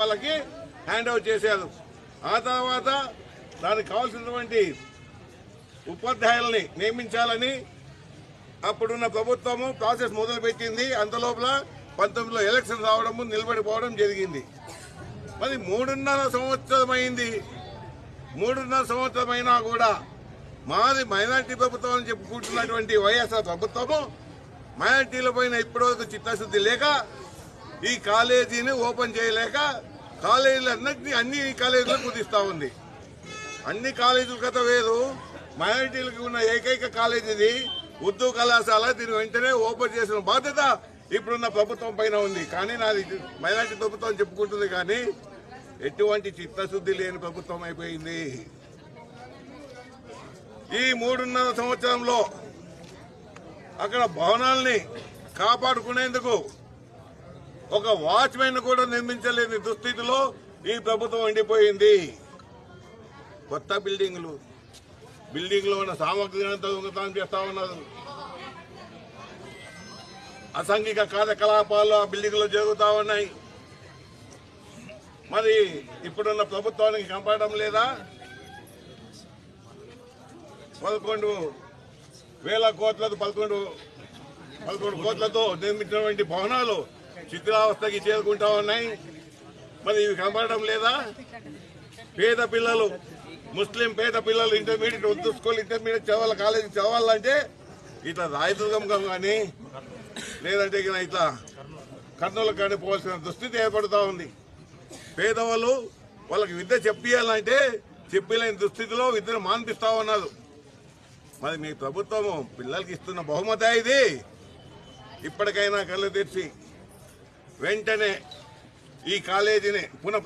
వాళ్ళకి hand over చేశారు ఆ తర్వాత దానికి కావాల్సినటువంటి ఉపాధ్యాయుల్ని నియమించాలని అప్పుడున్న ప్రభుత్వము ప్రాసెస్ మొదలుపెట్టింది. అంతలోపల పంతొమ్మిదిలో ఎలక్షన్ రావడము నిలబడిపోవడం జరిగింది. మరి మూడున్నర సంవత్సరమైంది. మూడున్నర సంవత్సరమైనా కూడా మాది మైనార్టీ ప్రభుత్వం అని చెప్పుకుంటున్నటువంటి వైఎస్ఆర్ ప్రభుత్వము మైనార్టీల పైన ఇప్పటివరకు చిత్తశుద్ధి లేక ఈ కాలేజీని ఓపెన్ చేయలేక కాలేజీలన్నింటినీ అన్ని కాలేజీలకు కుదిస్తూ ఉంది. అన్ని కాలేజీల కథ వేరు. మైనారిటీలకు ఉన్న ఏకైక కాలేజ్ ఇది. ఉర్దూ కళాశాల. దీని వెంటనే ఓపెన్ చేసిన బాధ్యత ఇప్పుడున్న ప్రభుత్వం పైన ఉంది. కానీ నాది మైనార్టీ ప్రభుత్వం చెప్పుకుంటుంది కానీ ఎటువంటి చిత్తశుద్ధి లేని ప్రభుత్వం అయిపోయింది. ఈ మూడున్నర సంవత్సరంలో అక్కడ భవనాల్ని కాపాడుకునేందుకు ఒక వాచ్మెన్ కూడా నిర్మించలేని దుస్థితిలో ఈ ప్రభుత్వం ఉండిపోయింది కొత్త బిల్డింగ్లు. బిల్డింగ్లో ఉన్న సామగ్రి అంతా దొంగతనం చేస్తా ఉన్నారు. అసాంఘిక కార్యకలాపాలు ఆ బిల్డింగ్లో జరుగుతూ ఉన్నాయి. మరి ఇప్పుడున్న ప్రభుత్వానికి కనపడడం లేదా? పదకొండు వేల కోట్లతో పదకొండు పదకొండు కోట్లతో నిర్మించినటువంటి భవనాలు శిథిలావస్థకి చేరుకుంటా ఉన్నాయి. మరి ఇవి కనపడడం లేదా? పేద పిల్లలు ముస్లిం పేద పిల్లలు ఇంటర్మీడియట్ వద్దు స్కూల్ ఇంటర్మీడియట్ చదవాలి కాలేజీ చదవాలంటే ఇట్లా రాయదుర్గం కానీ లేదంటే ఇట్లా కర్నూలు కానీ పోవాల్సిన దుస్థితి ఏర్పడుతూ ఉంది. పేదవాళ్ళు వాళ్ళకి విద్య చెప్పియాలంటే చెప్పలేని దుస్థితిలో విద్యను మాన్పిస్తా ఉన్నారు. మరి మీ ప్రభుత్వము పిల్లలకి ఇస్తున్న బహుమతి ఇది. ఇప్పటికైనా కళ్ళు తెచ్చి వెంటనే ఈ కాలేజీని పునః